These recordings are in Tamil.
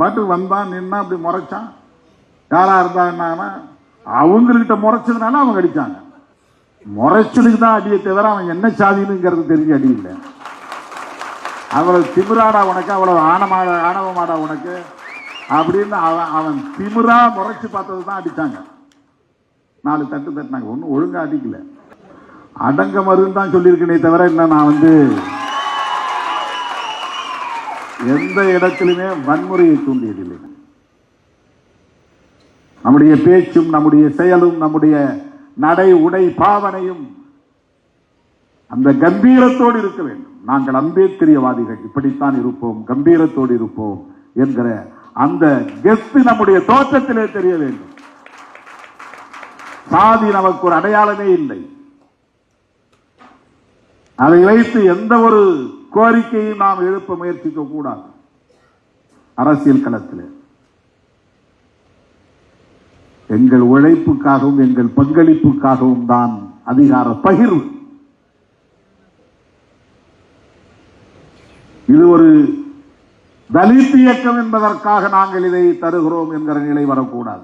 பாட்டுக்கு வந்தான் நின்னா அப்படி முறைச்சான். யாரா இருந்தா என்னன்னா அவங்ககிட்ட முறைச்சதுனால அவங்க அடிச்சாங்க. முறைச்சதுக்கு தான் அடியை தவிர அவன் என்ன சாதினுங்கிறது தெரிஞ்சு அடி இல்லை. அவ்வளவு திமிராடா உனக்கு அவ்வளவு ஆணமாடா ஆணவமாடா உனக்கு. அப்படின்னு அவன் அவன் திமிரா முறைச்சு பார்த்தது தான் அடித்தாங்க நாலு தட்டு தட்டினாங்க. ஒன்றும் ஒழுங்காக அடிக்கல. அடங்க மருந்து தான் சொல்லியிருக்கேனே தவிர என்ன நான் வந்து எந்த இடத்திலுமே வன்முறையை தூண்டியதில்லை. நம்முடைய பேச்சும் நம்முடைய செயலும் நம்முடைய நடை உடை பாவனையும் அந்த கம்பீரத்தோடு இருக்க வேண்டும். நாங்கள் அம்பேத்கரியவாதிகள் இப்படித்தான் இருப்போம் கம்பீரத்தோடு இருப்போம் என்கிற அந்த கெஸ்து நம்முடைய தோற்றத்திலே தெரிய வேண்டும். சாதி நமக்கு ஒரு அடையாளமே இல்லை. அதை வைத்து எந்த ஒரு கோரிக்கையை நாம் எழுப்ப முயற்சிக்க கூடாது. அரசியல் களத்தில். எங்கள் உழைப்புக்காகவும் எங்கள் பங்களிப்புக்காகவும் தான் அதிகார பகிர்வு. இது ஒரு தலித் இயக்கம் என்பதற்காக நாங்கள் இதை தருகிறோம் என்கிற நிலை வரக்கூடாது.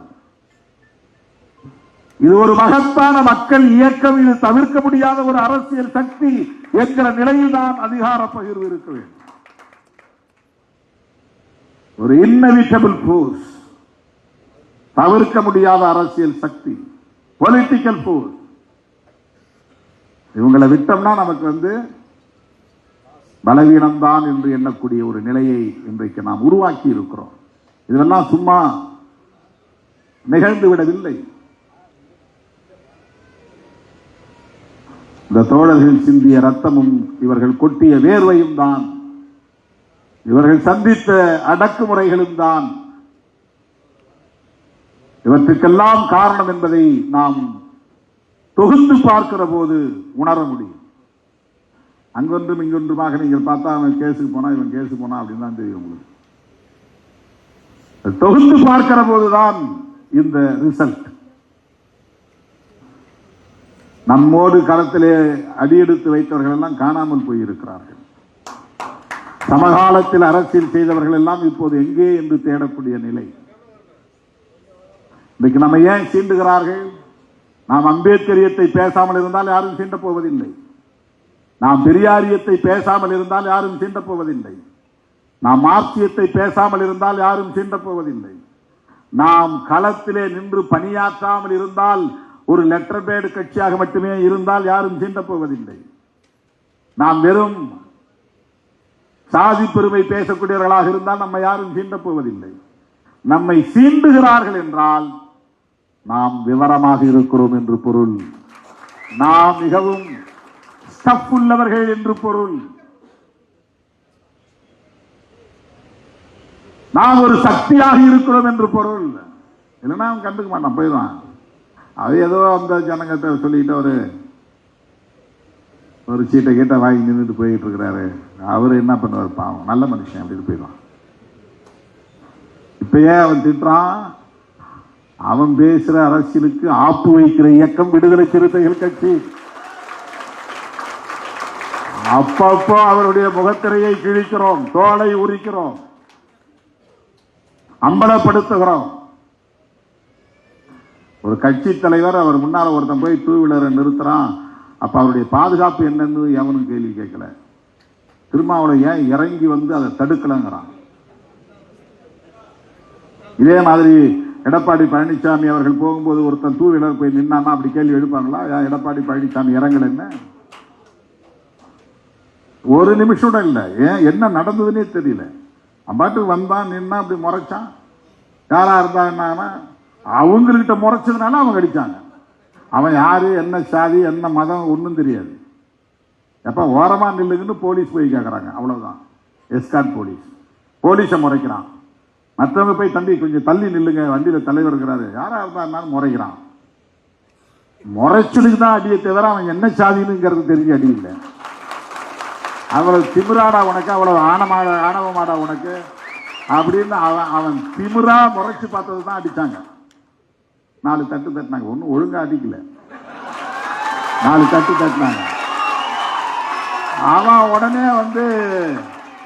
இது ஒரு மகத்தான மக்கள் இயக்கம். இது தவிர்க்க முடியாத ஒரு அரசியல் சக்தி என்கிற நிலையில் தான் அதிகார பகிர்வு இருக்க வேண்டும் ஒரு இன்னவிட்டபிள் போர்ஸ் தவிர்க்க முடியாத அரசியல் சக்தி. பொலிட்டிக்கல் போர்ஸ் இவங்களை விட்டோம்னா நமக்கு வந்து பலவீனம்தான் என்று எண்ணக்கூடிய ஒரு நிலையை இன்றைக்கு நாம் உருவாக்கி இருக்கிறோம். இதெல்லாம் சும்மா நிகழ்ந்து விடவில்லை. இந்த தோழர்கள் சிந்திய ரத்தமும் இவர்கள் கொட்டிய வேர்வையும் தான். இவர்கள் சந்தித்த அடக்குமுறைகளும் தான். இவற்றுக்கெல்லாம் காரணம் என்பதை நாம் தொகுத்து பார்க்கிற போது உணர முடியும். அங்கொன்றும் இங்கொன்றுமாக நீங்கள் பார்த்தா அவன் கேஸுக்கு போனா இவன் கேஸுக்கு போனா அப்படின்னு தான் தெரியும் உங்களுக்கு. தொகுத்து பார்க்கிற போதுதான் இந்த ரிசல்ட். நம்மோடு களத்திலே அடியெடுத்து வைத்தவர்கள் எல்லாம் காணாமல் போயிருக்கிறார்கள். சமகாலத்தில் அரசியல் செய்தவர்கள் எல்லாம் இப்போது எங்கே என்று தேடக்கூடிய நிலை. இன்னைக்கு நம்ம ஏன் சீண்டுகிறார்கள்? நாம் அம்பேத்கரியத்தை பேசாமல் இருந்தால் யாரும் சீண்டப் போவதில்லை. நாம் பெரியாரியத்தை பேசாமல் இருந்தால் யாரும் சீண்டப் போவதில்லை. நாம் மார்க்சியத்தை பேசாமல் இருந்தால் யாரும் சீண்டப் போவதில்லை. நாம் களத்திலே நின்று பணியாற்றாமல் இருந்தால் ஒரு லெட்டர் பேடு கட்சியாக மட்டுமே இருந்தால் யாரும் சீண்டப் போவதில்லை. நாம் வெறும் சாதி பெருமை பேசக்கூடியவர்களாக இருந்தால் நம்ம யாரும் சீண்டப் போவதில்லை. நம்மை சீண்டுகிறார்கள் என்றால் நாம் விவரமாக இருக்கிறோம் என்று பொருள். நாம் மிகவும் ஸ்டப் உள்ளவர்கள் என்று பொருள். நாம் ஒரு சக்தியாக இருக்கிறோம் என்று பொருள். இல்லைன்னா அவன் கண்டுக்க மாட்டான் போயிடுவான். அது ஏதோ அந்த ஜனங்கிட்ட சொல்லிட்டு ஒரு ஒரு சீட்டை கீட்டை வாங்கி நின்றுட்டு போயிட்டு இருக்கிறாரு. அவர் என்ன பண்ணுவார்? பாவம் நல்ல மனுஷன் அப்படின்னு போயிடுவான். இப்ப ஏன் அவன் திட்டுறான்? அவன் பேசுற அரசியலுக்கு ஆப்பு வைக்கிற இயக்கம் விடுதலை சிறுத்தைகள் கட்சி. அப்பப்போ அவருடைய முகத்திரையை கிழிக்கிறோம் தோலை உரிக்கிறோம் அம்பலப்படுத்துகிறோம். ஒரு கட்சி தலைவர் அவர் முன்னால ஒருத்தன் போய் டூ வீலரை நிறுத்துகிறான் அப்போ அவருடைய பாதுகாப்பு என்னன்னு எவனும் கேள்வி கேட்கல. திருமாவளவன் ஏன் இறங்கி வந்து அதை தடுக்கலங்கிறான். இதே மாதிரி எடப்பாடி பழனிசாமி அவர்கள் போகும்போது ஒருத்தன் டூ வீலர் போய் நின்னான்னா அப்படி கேள்வி எடுப்பாங்களா ஏன் எடப்பாடி பழனிசாமி இறங்கல என்ன? ஒரு நிமிஷம் இல்லை. ஏன்? என்ன நடந்ததுன்னே தெரியல. அவன் பாட்டுக்கு வந்தான் நின்னா அப்படி முறைச்சான். யாரா இருந்தா என்னன்னா அவங்கள்கிட்ட முறைச்சதுனால அவங்க அடித்தாங்க அவன் யாரு என்ன சாதி என்ன மதம் ஒன்றும் தெரியாது. எப்போ ஓரமாக நில்லுங்கன்னு போலீஸ் போய் கேட்குறாங்க அவ்வளோதான் எஸ்கான் போலீஸ். போலீஸை முறைக்கிறான். மற்றவங்க போய் தம்பி கொஞ்சம் தள்ளி நில்லுங்க. வண்டியில் தலைவர் இருக்கிறாரு. யாராக இருந்தா இருந்தாலும் முறைக்கிறான். முறைச்சலுக்கு தான் அடியை தவிர அவன் என்ன சாதினுங்கிறது தெரிஞ்சு அடி இல்லை. அவ்வளவு திமிராடா உனக்கு அவ்வளவு ஆணமாடா ஆணவமாடா உனக்கு. அப்படின்னு அவன் அவன் திமிரா முறைச்சு பார்த்தது தான் அடித்தாங்க நாலு தட்டு தட்டினாங்க. ஒன்றும் ஒழுங்கா அடிக்கல. நாலு தட்டு தட்டினாங்க. அவன் உடனே வந்து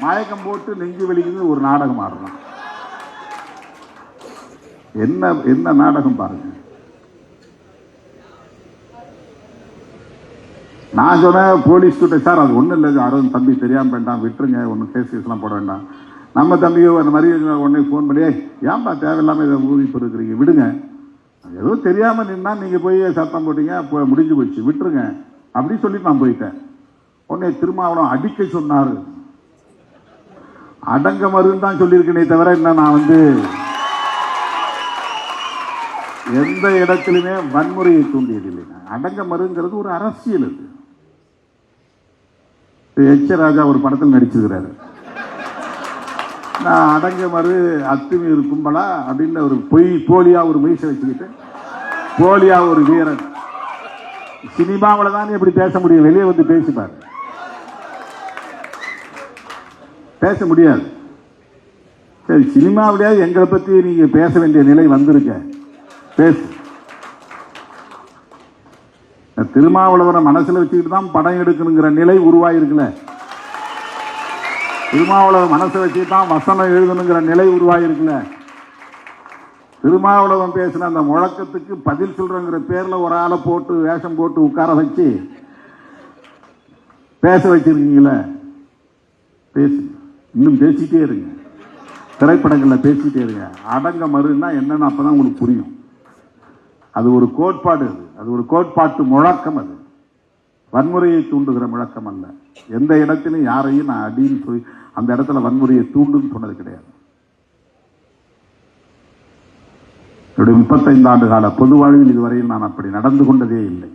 மயக்கம் போட்டு நெஞ்சு வலிக்குது ஒரு நாடகம் ஆடுறான். என்ன என்ன நாடகம் பாருங்க. நான் சொன்னேன் போலீஸ் கிட்ட சார் அது ஒன்றும் இல்லை யாரும் தம்பி தெரியாமல் வேண்டாம் விட்டுருங்க ஒன்றும் கேஸ் கேஸ்லாம் போட வேண்டாம். நம்ம தம்பியோ அந்த மாதிரி உடனே ஃபோன் பண்ணி ஏன்பா தேவையில்லாமல் இதை ஊதி இருக்கிறீங்க விடுங்க. ஏதோ தெரியாம நின்னா நீங்க போய் சத்தம் போட்டீங்க இப்போ முடிஞ்சு போச்சு. விட்டுருங்க. அப்படின்னு சொல்லிட்டு நான் போயிட்டேன். உடனே திருமாவளம் அடிக்க சொன்னாரு. அடங்க மருன்னு தான் சொல்லியிருக்கேனே தவிர என்ன நான் வந்து எந்த இடத்திலுமே வன்முறையை தூண்டியதில்லை. அடங்க மருங்கிறது ஒரு அரசியல் அது. எச் ராஜா ஒரு படத்தில் நடிச்சிருக்கிறாரு. நான் அடங்க மறு அத்துமீறு கும்பலா அப்படின்னு ஒரு பொய் போலியா ஒரு மீசை வச்சுக்கிட்டு போலியா ஒரு வீரன். சினிமாவில் தான் எப்படி பேச முடியும். வெளியே வந்து பேசிப்பார் பேச முடியாது. சரி சினிமாவிலேயே எங்களை பற்றி நீங்கள் பேச வேண்டிய நிலை வந்திருக்க. பேசு. திருமாவளவரை மனசில் வச்சுக்கிட்டு தான் படம் எடுக்கணுங்கிற நிலை உருவாயிருக்குல்ல திருமாவளவன் மனசை வச்சு தான் வசனம் எழுதணுங்கிற நிலை உருவாகிருக்குல்ல திருமாவளவன் பேசின அந்த முழக்கத்துக்கு பதில் சொல்றங்கிற பேரில் ஒரு ஆளை போட்டு வேஷம் போட்டு உட்கார வச்சு பேச வச்சிருக்கீங்களே? பேசு. இன்னும் பேசிட்டே இருங்க. திரைப்படங்களில் பேசிட்டே இருங்க. அடங்க மறுன்னா என்னன்னு அப்பதான் உங்களுக்கு புரியும். அது ஒரு கோட்பாடு அது. அது ஒரு கோட்பாட்டு முழக்கம் அது. வன்முறையை தூண்டுகிற முழக்கம் அல்ல. எந்த இடத்திலும் யாரையும் நான் அடின்னு சொல்லி அந்த இடத்துல வன்முறையை தூண்டும் சொன்னது கிடையாது. என்னுடைய முப்பத்தைந்து ஆண்டு கால பொது வாழ்வில் இதுவரையில் நான் அப்படி நடந்து கொண்டதே இல்லை.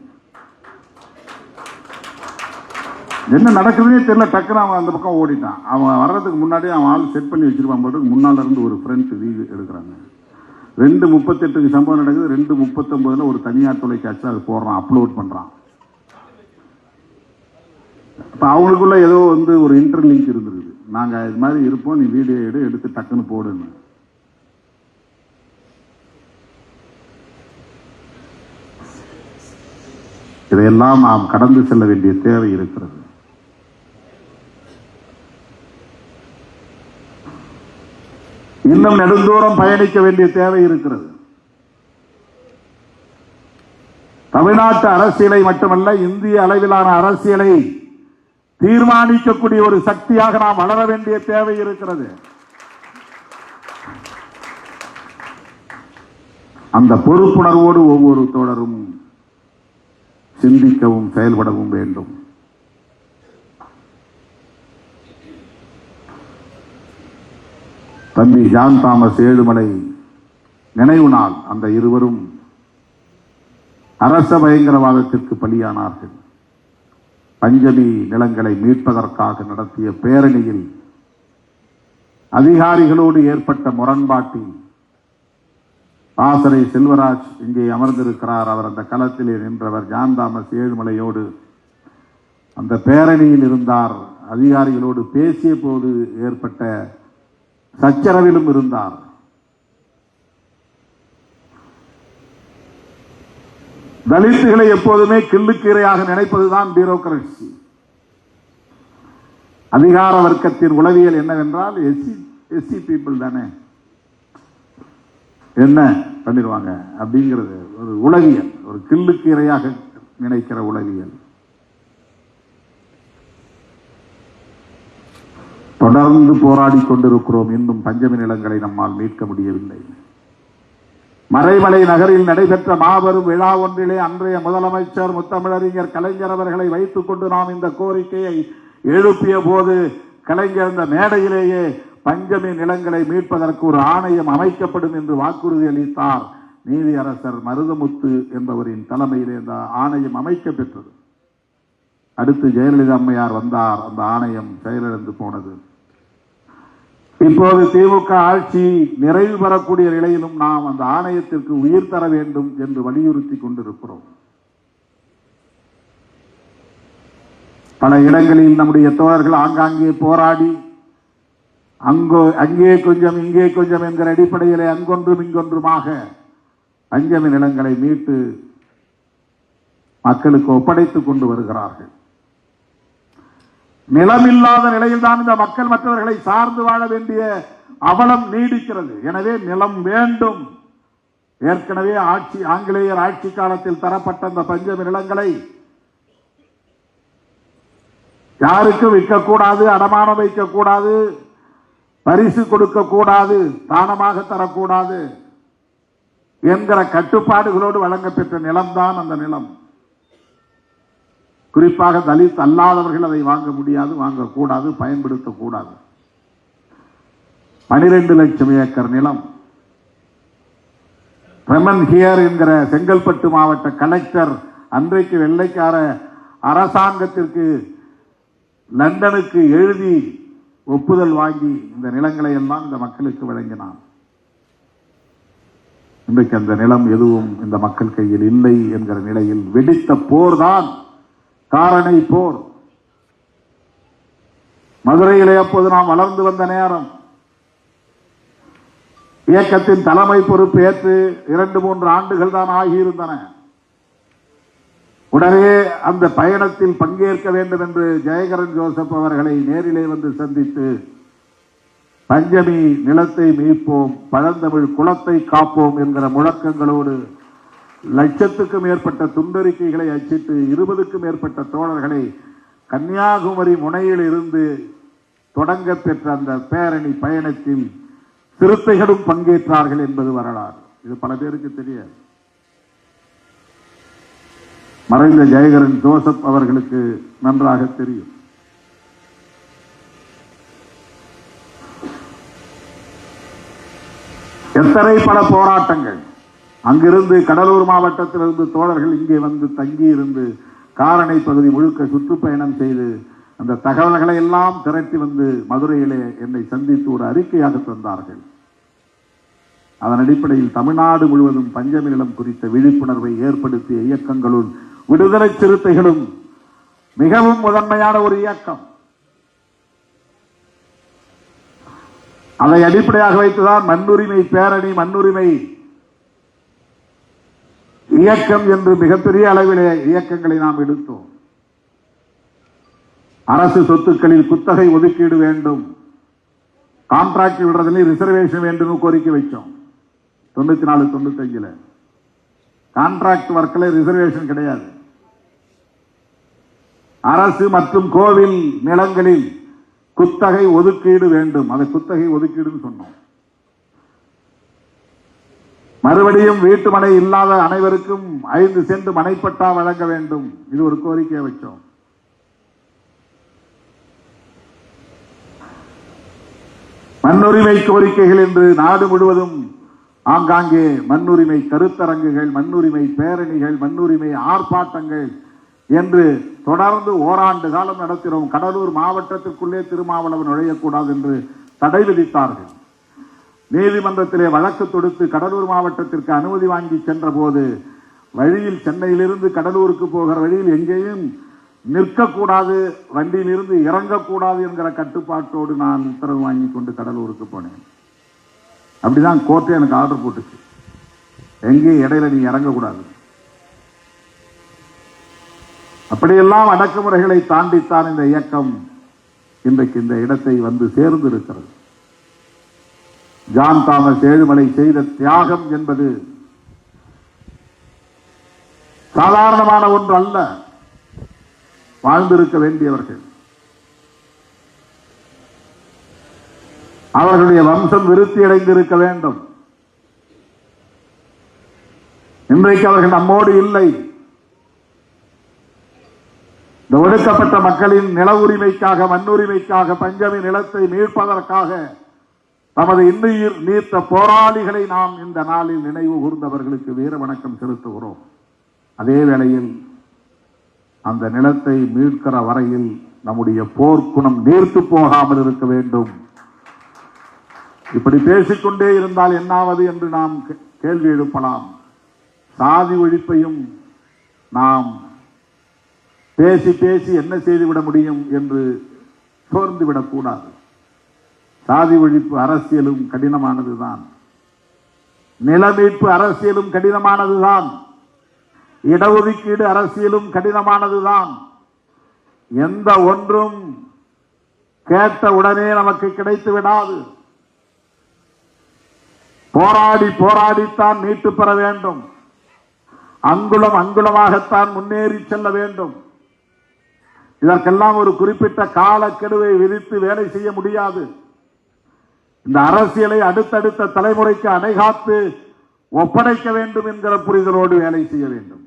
என்ன நடக்குதுன்னே தெரியல டக்குனு அவன் அந்த பக்கம் ஓடிட்டான். அவன் வர்றதுக்கு முன்னாடி அவன் ஆள் செட் பண்ணி வச்சிருப்பான் போட்டு முன்னால இருந்து ஒரு ஃப்ரெண்ட்ஸ் வீடு எடுக்கிறாங்க. ரெண்டு முப்பத்தெட்டுக்கு சம்பவம் நடக்குது. ரெண்டு முப்பத்தொன்பதுல ஒரு தனியார் தொலைக்காட்சி அது போடுறான் அப்லோட் பண்றான். இப்போ அவங்களுக்குள்ள ஏதோ வந்து ஒரு இன்டர்லிங்க் இருந்திருக்குது நாங்க இது மாதிரி இருப்போம் நீ வீடியோ எடு எடுத்து டக்குன்னு போடுன்னு. இதையெல்லாம் நாம் கடந்து செல்ல வேண்டிய தேவை இருக்கிறது. இன்னும் நெடுந்தூரம் பயணிக்க வேண்டிய தேவை இருக்கிறது. தமிழ்நாட்டு அரசியலை மட்டுமல்ல இந்திய அளவிலான அரசியலை தீர்மானிக்கக்கூடிய ஒரு சக்தியாக நாம் வளர வேண்டிய தேவை இருக்கிறது. அந்த பொறுப்புணர்வோடு ஒவ்வொரு தோழரும் சிந்திக்கவும் செயல்படவும் வேண்டும். தம்பி ஜான் தாமஸ் ஏழுமலை நினைவு நாள். அந்த இருவரும் அரச பயங்கரவாதத்திற்கு பலியானார்கள். பஞ்சமி நிலங்களை மீட்பதற்காக நடத்திய பேரணியில் அதிகாரிகளோடு ஏற்பட்ட முரண்பாட்டில் ஆசரை செல்வராஜ் இங்கே அமர்ந்திருக்கிறார். அவர் அந்த களத்திலே நின்றவர் ஜான் தாமஸ் ஏழுமலையோடு. அந்த பேரணியில் இருந்தார். அதிகாரிகளோடு பேசிய போது ஏற்பட்ட சச்சரவிலும் இருந்தார். தலித்துகளை எப்போதுமே கிள்ளுக்கீரையாக நினைப்பதுதான் பியூரோக்ரசி அதிகார வர்க்கத்தின் உளவியல் என்னவென்றால் எஸ்சி எஸ்சி பீப்புள் தானே. என்ன பண்ணிடுவாங்க? அப்படிங்கிறது ஒரு உளவியல் ஒரு கிள்ளுக்கீரையாக நினைக்கிற உளவியல். தொடர்ந்து போராடி கொண்டிருக்கிறோம். இன்னும் பஞ்சமி நிலங்களை நம்மால் மீட்க முடியவில்லை. மறைமலை நகரில் நடைபெற்ற மாபெரும் விழா ஒன்றிலே அன்றைய முதலமைச்சர் முத்தமிழறிஞர் கலைஞர் அவர்களை வைத்துக் கொண்டு நாம் இந்த கோரிக்கையை எழுப்பிய போது கலைஞர் இந்த மேடையிலேயே பஞ்சமி நிலங்களை மீட்பதற்கு ஒரு ஆணையம் அமைக்கப்படும் என்று வாக்குறுதி அளித்தார். நீதியரசர் மருதமுத்து என்பவரின் தலைமையிலே இந்த ஆணையம் அமைக்க பெற்றது அடுத்து ஜெயலலிதா அம்மையார் வந்தார். அந்த ஆணையம் செயலிழந்து போனது. இப்போது திமுக ஆட்சி நிறைவு பெறக்கூடிய நிலையிலும் நாம் அந்த ஆணையத்திற்கு உயிர் தர வேண்டும் என்று வலியுறுத்தி கொண்டிருக்கிறோம். பல இடங்களில் நம்முடைய தோழர்கள் ஆங்காங்கே போராடி அங்கோ அங்கே கொஞ்சம் இங்கே கொஞ்சம் என்கிற அடிப்படையிலே அங்கொன்றும் இங்கொன்றுமாக அஞ்சமி நிலங்களை மீட்டு மக்களுக்கு ஒப்படைத்துக் கொண்டு வருகிறார்கள். நிலமில்லாத நிலையில்தான் இந்த மக்கள் மற்றவர்களை சார்ந்து வாழ வேண்டிய அவலம் நீடிக்கிறது. எனவே நிலம் வேண்டும். ஏற்கனவே ஆட்சி ஆங்கிலேயர் ஆட்சி காலத்தில் தரப்பட்ட அந்த பஞ்சமி நிலங்களை யாருக்கும் விற்கக்கூடாது அடமானம் வைக்கக்கூடாது பரிசு கொடுக்கக்கூடாது தானமாக தரக்கூடாது என்கிற கட்டுப்பாடுகளோடு வழங்கப்பெற்ற நிலம்தான் அந்த நிலம். குறிப்பாக தலித் அல்லாதவர்கள் அதை வாங்க முடியாது வாங்கக்கூடாது பயன்படுத்தக்கூடாது. பனிரெண்டு லட்சம் ஏக்கர் நிலம். ரெமன் ஹியர் என்கிற செங்கல்பட்டு மாவட்ட கலெக்டர் அன்றைக்கு வெள்ளைக்கார அரசாங்கத்திற்கு லண்டனுக்கு எழுதி ஒப்புதல் வாங்கி இந்த நிலங்களை எல்லாம் இந்த மக்களுக்கு வழங்கினான். இன்றைக்கு அந்த நிலம் எதுவும் இந்த மக்கள் கையில் இல்லை என்கிற நிலையில் வெடித்த போர்தான். காரணை போர். மதுரையிலே அப்போது நாம் வளர்ந்து வந்த நேரம். இயக்கத்தின் தலைமை பொறுப்பு ஏற்று இரண்டு மூன்று ஆண்டுகள் தான் ஆகியிருந்தன. உடனே அந்த பயணத்தில் பங்கேற்க வேண்டும் என்று ஜெயகரன் ஜோசப் அவர்களை நேரிலே வந்து சந்தித்து பஞ்சமி நிலத்தை மீட்போம் பழந்தமிழ் குலத்தை காப்போம் என்கிற முழக்கங்களோடு லட்சத்துக்கும் மேற்பட்ட துண்டறிக்கைகளை அச்சிட்டு இருபதுக்கும் மேற்பட்ட தோழர்களை கன்னியாகுமரி முனையில் இருந்து தொடங்க பெற்ற அந்த பேரணி பயணத்தில் சிறுத்தைகளும் பங்கேற்றார்கள் என்பது வரலாறு. இது பல பேருக்கு தெரியாது. மறைந்த ஜெயகரன் ஜோசப் அவர்களுக்கு நன்றாக தெரியும். எத்தனை பல போராட்டங்கள். அங்கிருந்து கடலூர் மாவட்டத்திலிருந்து தோழர்கள் இங்கே வந்து தங்கி இருந்து காரணை பகுதி முழுக்க சுற்றுப்பயணம் செய்து அந்த தகவல்களை எல்லாம் திரட்டி வந்து மதுரையிலே என்னை சந்தித்து ஒரு அறிக்கையாக தந்தார்கள். அதன் அடிப்படையில் தமிழ்நாடு முழுவதும் பஞ்சமி நிலம் குறித்த விழிப்புணர்வை ஏற்படுத்திய இயக்கங்களுள் விடுதலை சிறுத்தைகளும் மிகவும் முதன்மையான ஒரு இயக்கம். அதை அடிப்படையாக வைத்துதான் மண்ணுரிமை பேரணி மண்ணுரிமை இயக்கம் என்று மிகப்பெரிய அளவிலே இயக்கங்களை நாம் எடுத்தோம் அரசு சொத்துக்களில் குத்தகை ஒதுக்கீடு வேண்டும். கான்ட்ராக்ட் விடுறதுல ரிசர்வேஷன் வேண்டும் கோரிக்கை வச்சோம். தொண்ணூத்தி நாலு தொண்ணூத்தி கான்ட்ராக்ட் ஒர்க்கில் ரிசர்வேஷன் கிடையாது. அரசு மற்றும் கோவில் நிலங்களில் குத்தகை ஒதுக்கீடு வேண்டும். அதை குத்தகை ஒதுக்கீடுன்னு சொன்னோம். மறுபடியும் வீட்டு மனை இல்லாத அனைவருக்கும் ஐந்து சென்ட் மனைப்பட்டா வழங்க வேண்டும். இது ஒரு கோரிக்கையை வச்சோம். மண்ணுரிமை கோரிக்கைகள் என்று நாடு முழுவதும் ஆங்காங்கே மண்ணுரிமை கருத்தரங்குகள் மண்ணுரிமை பேரணிகள் மண்ணுரிமை ஆர்ப்பாட்டங்கள் என்று தொடர்ந்து ஓராண்டு காலம் நடத்தினோம். கடலூர் மாவட்டத்திற்குள்ளே திருமாவளவன் நுழையக்கூடாது என்று தடை விதித்தார்கள். நீதிமன்றத்திலே வழக்கு தொடுத்து கடலூர் மாவட்டத்திற்கு அனுமதி வாங்கி சென்ற போது வழியில் சென்னையிலிருந்து கடலூருக்கு போகிற வழியில் எங்கேயும் நிற்கக்கூடாது வண்டியிலிருந்து இறங்கக்கூடாது என்கிற கட்டுப்பாட்டோடு நான் உத்தரவு வாங்கி கொண்டு கடலூருக்கு போனேன். அப்படிதான் கோர்ட்டு எனக்கு ஆர்டர் போட்டுச்சு. எங்கேயும் இடையில நீ இறங்கக்கூடாது. அப்படியெல்லாம் அடக்குமுறைகளை தாண்டித்தான் இந்த இயக்கம் இன்றைக்கு இந்த இடத்தை வந்து சேர்ந்திருக்கிறது. ஜான் தாமஸ் ஏழுமலை செய்த தியாகம் என்பது சாதாரணமான ஒன்று அல்ல. வாழ்ந்திருக்க வேண்டியவர்கள். அவர்களுடைய வம்சம் விருத்தி அடைந்திருக்க வேண்டும். இன்றைக்கு அவர்கள் நம்மோடு இல்லை. இந்த ஒடுக்கப்பட்ட மக்களின் நில உரிமைக்காக மண்ணுரிமைக்காக பஞ்சமி நிலத்தை மீட்பதற்காக நமது இன்னுயிர் நீர்த்த போராளிகளை நாம் இந்த நாளில் நினைவு கூர்ந்தவர்களுக்கு வீர வணக்கம் செலுத்துகிறோம். அதே வேளையில் அந்த நிலத்தை மீட்கிற வரையில் நம்முடைய போர்க்குணம் நீர்த்து போகாமல் இருக்க வேண்டும். இப்படி பேசிக்கொண்டே இருந்தால் என்னாவது என்று நாம் கே- கேள்வி எழுப்பலாம். சாதி ஒழிப்பையும் நாம் பேசி பேசி என்ன செய்துவிட முடியும் என்று சோர்ந்து விடக்கூடாது சாதி ஒழிப்பு அரசியலும் கடினமானதுதான். நிலமீட்பு அரசியலும் கடினமானதுதான். இடஒதுக்கீடு அரசியலும் கடினமானதுதான். எந்த ஒன்றும் கேட்ட உடனே நமக்கு கிடைத்து விடாது. போராடி போராடித்தான் மீட்டு பெற வேண்டும். அங்குலம் அங்குலமாகத்தான் முன்னேறி செல்ல வேண்டும். இதற்கெல்லாம் ஒரு குறிப்பிட்ட காலக்கெடுவை விதித்து வேலை செய்ய முடியாது. இந்த அரசியலை அடுத்தடுத்த தலைமுறைக்கு அணைகாத்து ஒப்படைக்க வேண்டும் என்கிற புரிதலோடு வேலை செய்ய வேண்டும்.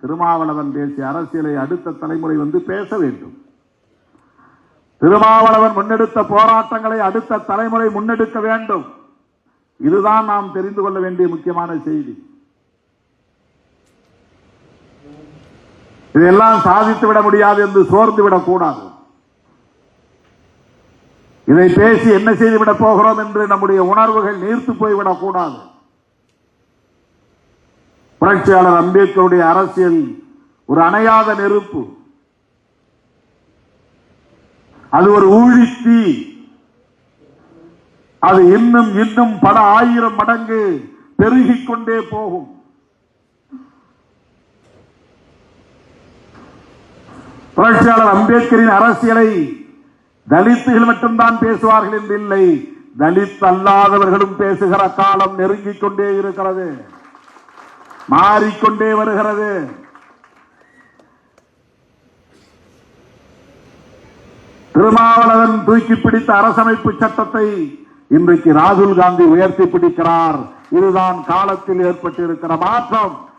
திருமாவளவன் பேசிய அரசியலை அடுத்த தலைமுறை வந்து பேச வேண்டும். திருமாவளவன் முன்னெடுத்த போராட்டங்களை அடுத்த தலைமுறை முன்னெடுக்க வேண்டும். இதுதான் நாம் தெரிந்து கொள்ள வேண்டிய முக்கியமான செய்தி. இதெல்லாம் சாதித்து விட முடியாது என்று சோர்ந்து விடக்கூடாது இதை பேசி என்ன செய்துவிடப் போகிறோம் என்று நம்முடைய உணர்வுகள் நீர்த்து போய்விடக் கூடாது புரட்சியாளர் அம்பேத்கருடைய அரசியல் ஒரு அணையாத நெருப்பு. அது ஒரு ஊழித்தி. அது இன்னும் இன்னும் பல ஆயிரம் மடங்கு பெருகிக் கொண்டே போகும். புரட்சியாளர் அம்பேத்கரின் அரசியலை தலித்துகள் மட்டும்தான் பேசுவார்கள் என்று இல்லை. தலித் அல்லாதவர்களும் பேசுகிற காலம் நெருங்கிக் கொண்டே இருக்கிறது. மாறிக்கொண்டே வருகிறது. திருமாவளவன் தூக்கி பிடித்த அரசமைப்பு சட்டத்தை இன்றைக்கு ராகுல் காந்தி உயர்த்தி பிடிக்கிறார். இதுதான் காலத்தில் ஏற்பட்டிருக்கிற மாற்றம்.